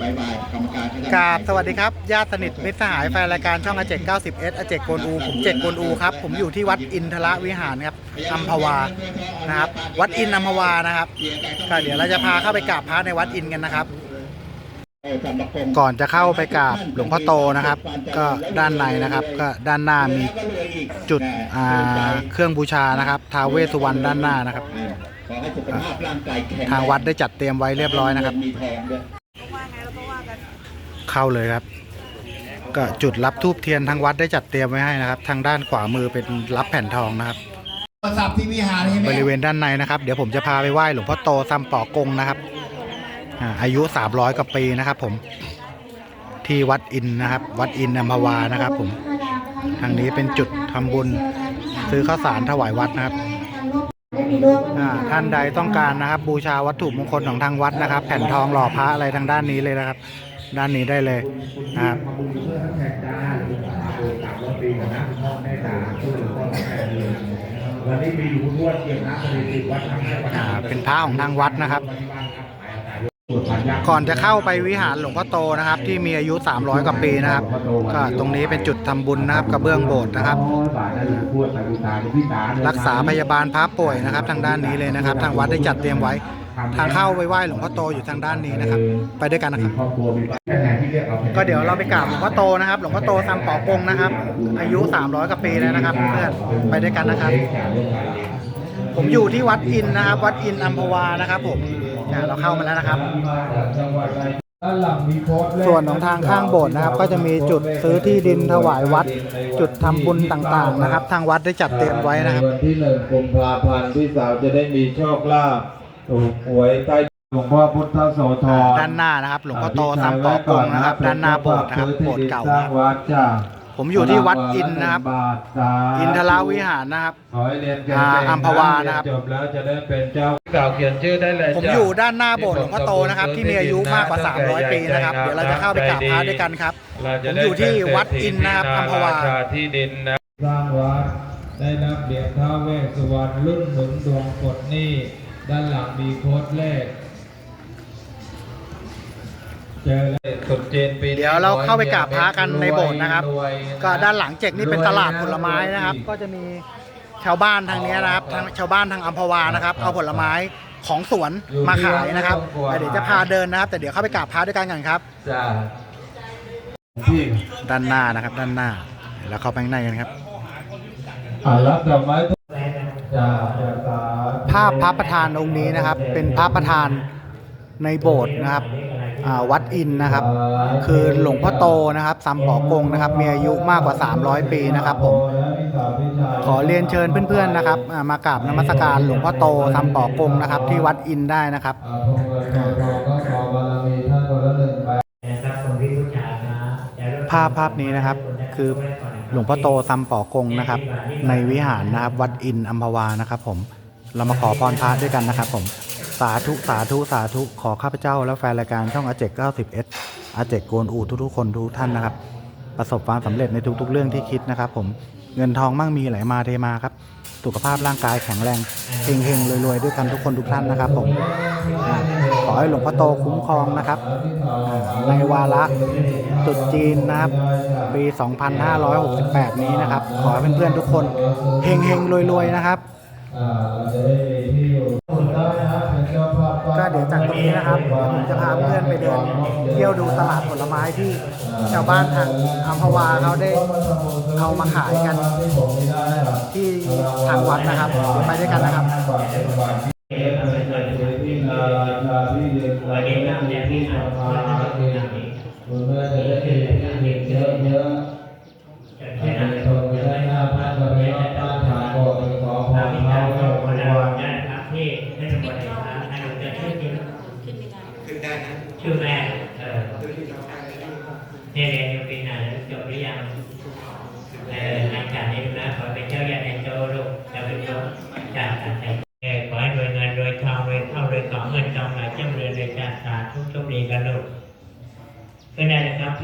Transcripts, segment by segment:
บายบายกรรมการคณะกราบสวัสดีครับ ญาติสนิทมิตรสหายแฟนรายการช่องอาเจก90 s อาเจกโกนอู ผมเจกโกนอูครับ ผมอยู่ที่วัดอินทรวิหารครับอัมพวา นะครับ วัดอินอัมพวานะครับ ก็เดี๋ยวเราจะพาเข้าไปกราบพระในวัดอินกันนะครับ ก่อนจะเข้าไปกราบหลวงพ่อโตนะครับ ก็ด้านในนะครับ ก็ด้านหน้ามีจุดอ่าเครื่องบูชานะครับท้าวเวสสุวรรณด้านหน้านะครับขอให้สุขภาพร่างกายแข็งแรงทางวัดได้จัดเตรียมไว้เรียบร้อยนะครับมีทองด้วย เข้าเลยครับ ก็จุดรับทูบเทียนทางวัดได้จัดเตรียมไว้ให้นะครับ ทางด้านขวามือเป็นรับแผ่นทองนะครับ โทรศัพท์ที่วิหารใช่ไหมบริเวณด้านในนะครับ เดี๋ยวผมจะพาไปไหว้หลวงพ่อโตซัมปอกงนะครับอ่าอายุ 300กว่าปีนะครับ ผมที่วัดอินนะครับ วัดอินอัมพวานะครับ ผมทางนี้เป็นจุดทำบุญ ซื้อข้าวสารถวายวัดนะครับ อ่าท่านใดต้องการนะครับ บูชาวัตถุมงคลของทางวัดนะครับ แผ่นทองหล่อพระอะไรทางด้านนี้เลยนะครับ ด้านนี้ได้เลยนะครับวันนี้มีอยู่ทั่วเกี่ยวนะวัดทางเป็นพระของทางวัดนะครับ ก่อนจะเข้าไปวิหารหลวงพ่อโตนะครับ ที่มีอายุ 300 กว่าปีนะครับ ก็ตรงนี้เป็นจุดทำบุญนะครับกระเบื้องโบสถ์นะครับ รักษาพยาบาลพระป่วยนะครับ ทางด้านนี้เลยนะครับ ทางวัดได้จัดเตรียมไว้ ทางเข้าไปไหว้หลวงพ่อโตอยู่ทางด้านนี้นะครับ ไปด้วยกันนะครับมีครอบครัวมีแค่ไหนที่เรียกเอาก็เดี๋ยวเราไปกราบหลวงพ่อโตนะครับ หลวงพ่อโตซัมปอกงนะครับ อายุ 300กว่าปีแล้วนะครับเพื่อนไปด้วยกันนะครับ ผมอยู่ที่วัดอินนะครับ วัดอินอัมพวานะครับ ผมอ่าเราเข้ามาแล้วนะครับด้านหลังมีโค้ดเลขส่วนของทางข้างโบสถ์นะครับ ก็จะมีจุดซื้อที่ดินถวายวัด จุดทำบุญต่างๆนะครับ ทางวัดได้จัดเตรียมไว้นะครับในวันที่หนึ่งกุมภาพันธ์พี่สาวจะได้มีโชคลาภ ถูกหวยใต้หลวงพ่อพุทธโสธรด้านหน้านะครับ หลวงพ่อโตซัมปอกงนะครับ ด้านหน้าโบสถ์นะครับโบสถ์เก่าสร้านะงครับวัดจ้าผมอยู่ที่วัดอินนะครับบาทสาธุอินทราวิหารนะครับขอให้เรียนเก่งอ่าๆอัมพวานะครับเยจบแล้วจะได้เป็นเจ้ากล่าวเขียนชื่อได้เลยผมจ้ะอยู่ด้านหน้าโบสถ์หลวงพ่อโตนะครับ ที่มีอายุมากกว่า 300 ปีนะครับ เดี๋ยวเราจะเข้าไปกราบพระด้วยกันครับเราผจะมได้อยู่ที่วัดอินนะครับอัมพวาราชที่ดินนะสร้างวัดได้รับเหรียญท้าวเวสสุวรรณรุ่นหนุนดวงกดหนี้ ด้านหลังมีโค้ดเลขเจอแล้วสุดเจนปีนี้เดี๋ยวเราเข้าไปกราบพระกันในโบสถ์นะครับ วยก็ด้านหลังเจกนี่เป็นตลาดผลไม้นะครับ ก็จะมีชาวบ้านทางเนี้ยนะครับทางชาวบ้านทางอัมพวานะครับเอาผลไม้ของสวนมาขายนะครับแต่เดี๋ยวจะพาเดินนะครับ แต่เดี๋ยวเข้าไปกราบพระด้วยกันกันครับ จ้าพี่ด้านหน้านะครับ ด้านหน้าเดี๋ยวเราเข้าไปข้างในกันครับ อ่ารับดอกไม้ทุกจ้าจ้าสาธุ ภาพพระประธานองค์นี้นะครับ เป็นพระประธานในโบสถ์นะครับวัดอินนะครับ คือหลวงพ่อโตนะครับซัมปอกงนะครับ มีอายุมากกว่า 300 ปีนะครับผมขอเรียนเชิญเพื่อนๆนะครับ มากราบนมัสการหลวงพ่อโตซัมปอกงนะครับ ที่วัดอินได้นะครับภาพภาพนี้นะครับคือหลวงพ่อโตซัมปอกงนะครับ ในวิหารนะครับ วัดอินอัมพวานะครับผม เรามาขอพรพระด้วยกันนะครับผม สาธุ สาธุ สาธุ ขอข้าพเจ้า และแฟนรายการช่องอาเจก90 s อาเจกโกนอูทุกๆคนทุกท่านนะครับ ประสบความสำเร็จในทุกๆ เรื่องที่คิดนะครับผม เงินทองมั่งมีไหลมาเทมาครับ สุขภาพร่างกายแข็งแรงเฮงๆรวยๆด้วยกันทุกคนทุกท่านนะครับผม ขอให้หลวงพ่อโตคุ้มครองนะครับ ในวาระตรุษจีนนะครับ ปี 2568 นี้นะครับ ขอให้เพื่อนๆทุกคนเฮงๆรวยๆนะครับ อ่าเราจะได้มีที่อยู่ได้นะเป็นเจ้าภาพก็เดี๋ยวจากตรงนี้นะครับเดี๋ยวผมจะพาเพื่อนไปเดินเที่ยวดูตลาดผลไม้ที่ชาวบ้านทางอัมพวาเขาได้เอามาขายกัน ที่ทางวัดนะครับเดี๋ยวไปด้วยกันนะครับที่นาราชาที่เด็กวันนี้นะเนี่ยที่ที่อ่านทำข้อมาที่เองทำนี้คุณแม่จะได้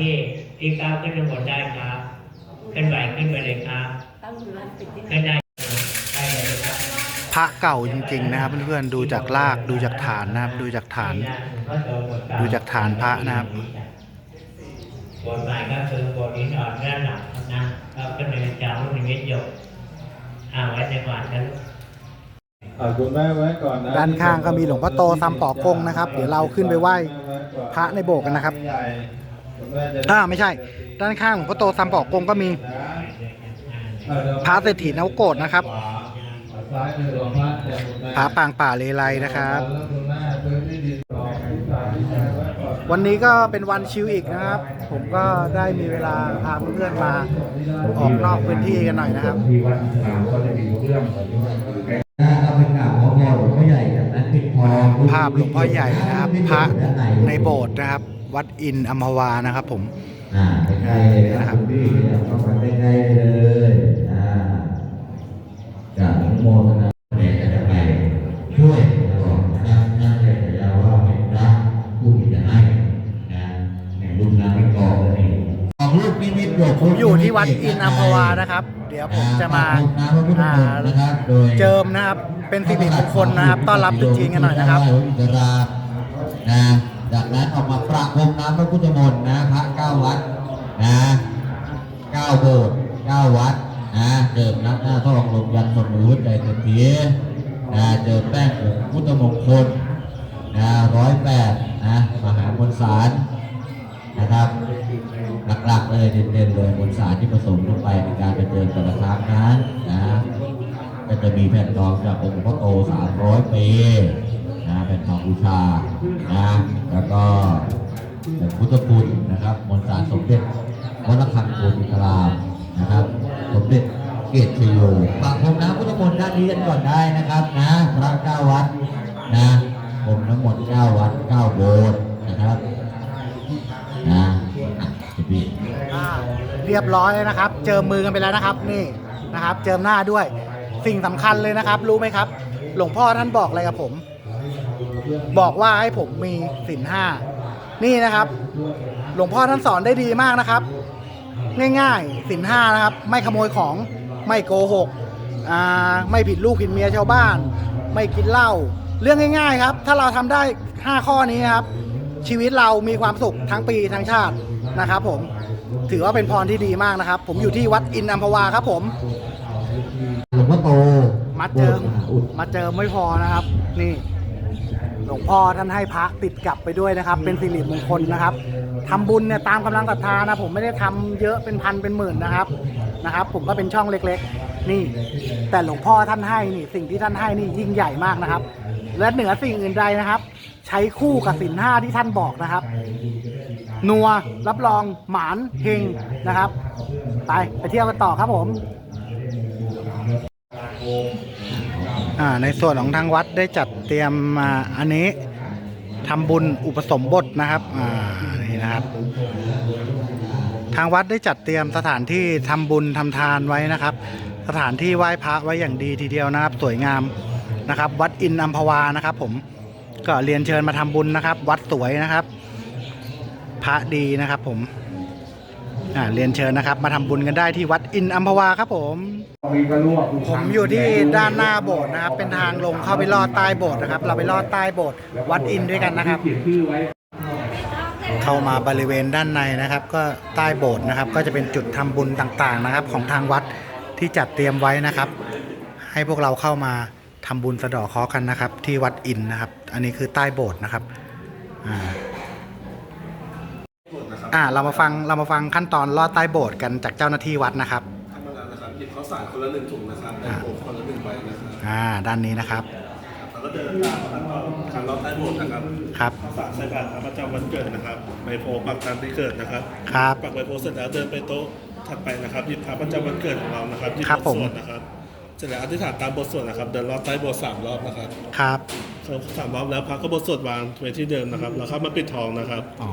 พี่พี่ก้าวขึ้นทั้งหมดได้ครับขึ้นไหวขึ้นไปเลยครับตั้งอยู่ร้านปิดที่ไหนขึ้นได้ได้เลยครับพระเก่าจริง ๆ นะครับเพื่อนๆดูจากรากดูจากฐานนะครับ ดูจากฐาน ดูจากฐานพระนะครับบทใหม่ก็คือบทหินอ่อนเนื้อหนักนะแล้วก็เดินจารุนิมิตหยกอ่าไว้ในก่อนนะอ่าคุณแม่ไว้ก่อนนะด้านข้างก็มีหลวงพ่อโตซัมปอกงนะครับ เดี๋ยวเราขึ้นไปไหว้พระในโบสถ์กันนะครับ อ่าไม่ใช่ ด้านข้างหลวงพ่อโตซัมปอกงก็มีพระเศรษฐีนวโกฏนะครับซ้ายมือหลวงพ่อจะหมดแม่พระปางป่าเลไลนะครับ วันนี้ก็เป็นวันชิลอีกนะครับ ผมก็ได้มีเวลาพาเพื่อนมาออกนอกพื้นที่กันหน่อยนะครับภาพหลวงพ่อใหญ่นะครับ พระในโบสถ์นะครับ วัดอินอัมพวานะครับผมอ่าใกล้ๆเลยนะครับคุณพี่เดี๋ยวเข้ามาใกล้ๆเลยอ่ากราบอนุโมทนาเนี่ยจะไปช่วยตลอดนะครับท่านเลยจะว่าเป็นพระผู้ที่จะให้นะแห่งบุญนามกอกเลยของลูกนิมิตหลวงผมอยู่ที่วัดอินอัมพวานะครับ เดี๋ยวผมจะมาอ่านะครับโดยเจิมนะครับ เป็นสิริมงคลนะครับ ต้อนรับตรุษจีนกันหน่อยนะครับพอินทรานะ จากนั้นออกมาประพรมน้ำพระพุทธมนต์นะพระเก้าวัดนะเก้าโบสถ์เก้าวัดนะเจิมน้ำหน้าทองลงยันสมือหัวใจเศรษฐีนะเจิมแป้งองค์พุทธมงคลนะร้อยแปดนะมหามนสารนะครับหลักๆเลยเด่นๆเลยมนสารที่ผสมลงไปในการไปเจิมแต่ละครั้งนั้นนะก็จะมีแผ่นทองจากองค์พระโต300ปีนะแผ่นทองบูชานะ แล้วก็เป็นพุทธคุณนะครับมนต์สาสมเด็จวัดระฆังโกมิตรามนะครับ สมเด็จเกศชโยฝากผมน้ำพุทธมนต์ด้านนี้กันก่อนได้นะครับนะพระเก้าวัดนะผมทั้งหมดเก้าวัดเก้าโบสถ์นะครับนะอะพี่อ่าเรียบร้อยเลยนะครับ เจิมมือกันไปแล้วนะครับนี่นะครับ เจิมหน้าด้วยสิ่งสำคัญเลยนะครับ รู้ไหมครับ หลวงพ่อท่านบอกอะไรกับผม บอกว่าให้ผมมีสินห้านี่นะครับ หลวงพ่อท่านสอนได้ดีมากนะครับ ง่ายๆสินห้านะครับ ไม่ขโมยของไม่โกหกอ่าไม่ผิดลูกผิดเมียชาวบ้าน ไม่กินเหล้าเรื่องง่าย ๆ ครับ ถ้าเราทำได้ 5 ข้อนี้ครับ ชีวิตเรามีความสุขทั้งปีทั้งชาตินะครับผมถือว่าเป็นพรที่ดีมากนะครับ ผมอยู่ที่วัดอินอัมพวาครับผมหลวงพ่อโตมาเจิมโบสถ์มหาอุดมาเจิมไม่พอนะครับ นี่ หลวงพ่อท่านให้พระติดกลับไปด้วยนะครับ เป็นสิริมงคลนะครับทำบุญเนี่ยตามกำลังศรัทธานะ ผมไม่ได้ทำเยอะเป็นพันเป็นหมื่นนะครับนะครับ ผมก็เป็นช่องเล็กๆ นี่ แต่หลวงพ่อท่านให้นี่ สิ่งที่ท่านให้นี่ยิ่งใหญ่มากนะครับ และเหนือสิ่งอื่นใดนะครับ ใช้คู่กับสินห้าที่ท่านบอกนะครับ นัวรับรองหมานเฮงนะครับ ไปไปเที่ยวกันต่อครับผม อ่า ในส่วนของทางวัดได้จัดเตรียมมาอันนี้ทำบุญอุปสมบทนะครับอ่านี่นะครับ ทางวัดได้จัดเตรียมสถานที่ทำบุญทำทานไว้นะครับ สถานที่ไหว้พระไว้อย่างดีทีเดียวนะครับ สวยงามนะครับ วัดอินอัมพวานะครับ ผมก็เรียนเชิญมาทำบุญนะครับ วัดสวยนะครับ พระดีนะครับผม อ่าเรียนเชิญนะครับ มาทำบุญกันได้ที่วัดอินอัมพวาครับผม ผมอยู่ที่ด้านหน้าโบสถ์นะครับ เป็นทางลงเข้าไปลอดใต้โบสถ์นะครับ เราไปลอดใต้โบสถ์วัดอินด้วยกันนะครับ เข้ามาบริเวณด้านในนะครับ ก็ใต้โบสถ์นะครับ ก็จะเป็นจุดทำบุญต่างๆนะครับ ของทางวัดที่จัดเตรียมไว้นะครับ ให้พวกเราเข้ามาทำบุญสะดาะเคราะห์กันนะครับ ที่วัดอินนะครับ อันนี้คือใต้โบสถ์นะครับอ่า อ่าเรามาฟังเรามาฟังขั้นตอนลอดใต้โบสถ์กันจากเจ้าหน้าที่วัดนะครับธรรมดานะครับหยิบข้าวสารคนละหนึ่งถุงนะครับแบ่งโบกคนละหนึ่งใบนะครับอ่าด้านนี้นะครับแล้วก็เดินตามขั้นตอนการรอบใต้โบสถ์นะครับครับข้าวสารใส่บาตรพระประจำวันเกิดนะครับใบโพปักตามที่เกิดนะครับครับปักใบโพเสร็จแล้วเดินไปโต๊ะถัดไปนะครับหยิบพระประจำวันเกิดของเรานะครับหยิบครับบทผมสวดนะครับเสร็จแล้วอธิษฐานตามบทสวดนะครับ เดินรอบใต้โบสถ์สามรอบนะครับครับครบสามรอบแล้วพระก็บทสวดวางไว้ที่เดิมนะครับ แล้วเข้ามาปิดทองนะครับอ๋อ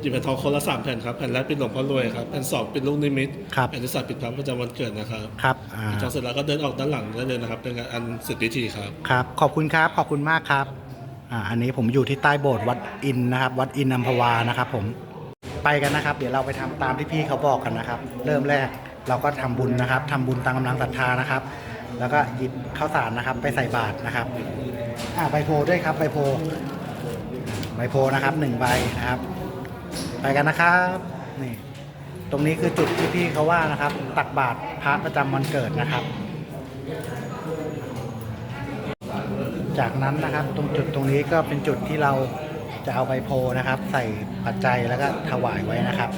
หยิบแผ่นทองคนละสามแผ่นครับแผ่นแรกเป็นหลวงพ่อรวยครับแผ่นสองเป็นลูกนิมิตครับแผ่นที่สามเป็นพระประจำวันเกิดนะครับครับอ่าปิดทองเสร็จแล้วก็เดินออกด้านหลังได้เลยนะครับ เป็นการอันเสร็จพิธีครับครับ ขอบคุณครับ ขอบคุณมากครับอ่าอันนี้ผมอยู่ที่ใต้โบสถ์วัดอินนะครับ วัดอินอัมพวานะครับ ผมไปกันนะครับ เดี๋ยวเราไปทำตามที่พี่เขาบอกกันนะครับ เริ่มแรกเราก็ทำบุญนะครับทำบุญตามกำลังศรัทธานะครับ แล้วก็หยิบข้าวสารนะครับ ไปใส่บาตรนะครับอ่าใบโพด้วยครับใบโพใบโพนะครับหนึ่งใบนะครับ ไปกันนะครับนี่ตรงนี้คือจุดที่พี่เขาว่านะครับ ตักบาตรพระประจำวันเกิดนะครับ จากนั้นนะครับตรงจุดตรงนี้ก็เป็นจุดที่เราจะเอาใบโพนะครับ ใส่ปัจจัยแล้วก็ถวายไว้นะครับ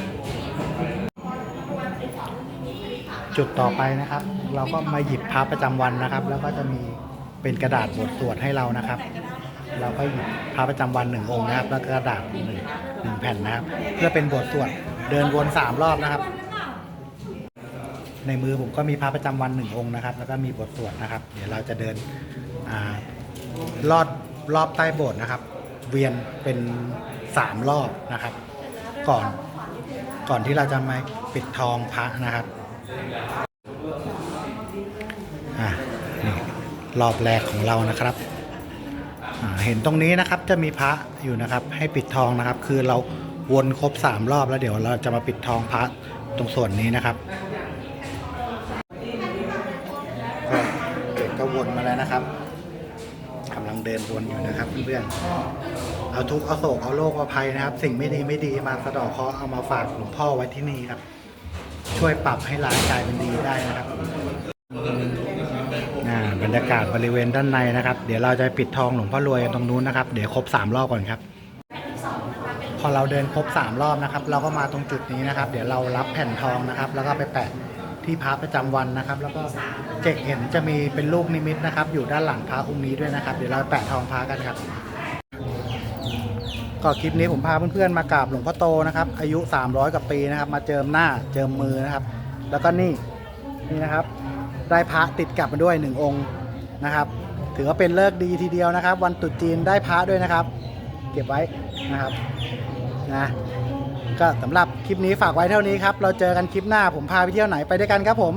จุดต่อไปนะครับ เราก็มาหยิบพระประจำวันนะครับ แล้วก็จะมีเป็นกระดาษบทสวดให้เรานะครับ เราก็หยิบพระประจำวันหนึ่งองค์นะครับ แล้วก็กระดาษหนึ่งหนึ่งแผ่นนะครับ เพื่อเป็นบทสวดเดินวนสามรอบนะครับ ในมือผมก็มีพระประจำวันหนึ่งองค์นะครับ แล้วก็มีบทสวดนะครับ เดี๋ยวเราจะเดินอ่าลอดรอบใต้โบสถ์นะครับ เวียนเป็นสามรอบนะครับ ก่อนก่อนที่เราจะมาปิดทองพระนะครับอะนี่รอบแรกของเรานะครับ เห็นตรงนี้นะครับจะมีพระอยู่นะครับ ให้ปิดทองนะครับ คือเราวนครบสามรอบแล้วเดี๋ยวเราจะมาปิดทองพระตรงส่วนนี้นะครับก็เด็กก็วนมาแล้วนะครับกำลังเดินวนอยู่นะครับเพื่อนๆเอาทุกเอาโศกเอาโรคเอาภัยนะครับ สิ่งไม่ดีไม่ดีมาสะเดอกเคราะห์เอามาฝากหลวงพ่อไว้ที่นี่ครับ ช่วยปรับให้ร้ายกลายเป็นดีได้นะครับ รรยากาศบริเวณด้านในนะครับ เดี๋ยวเราจะปิดทองหลวงพ่อรวยกันตรงนู้นนะครับ เดี๋ยวครบสามรอบก่อนครับ พอเราเดินครบสามรอบนะครับ เราก็มาตรงจุดนี้นะครับ เดี๋ยวเรารับแผ่นทองนะครับ แล้วก็ไปแปะที่พระประจำวันนะครับ แล้วก็เจกเห็นจะมีเป็นลูกนิมิตนะครับ อยู่ด้านหลังพระองค์นี้ด้วยนะครับ เดี๋ยวเราแปะทองพระกันครับก็คลิปนี้ผมพาเพื่อนๆมากราบหลวงพ่อโตนะครับ อายุ 300กว่าปีนะครับ มาเจิมหน้าเจิมมือนะครับ แล้วก็นี่นี่นะครับ ได้พระติดกลับมาด้วยหนึ่งองค์ นะครับ ถือว่าเป็นเลิกดีทีเดียวนะครับ วันตรุษจีนได้พระด้วยนะครับ เก็บไว้นะครับนะก็สำหรับคลิปนี้ฝากไว้เท่านี้ครับเราเจอกันคลิปหน้าผมพาไปเที่ยวไหนไปด้วยกันครับผม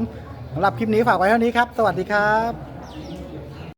สำหรับคลิปนี้ฝากไว้เท่านี้ครับ สวัสดีครับ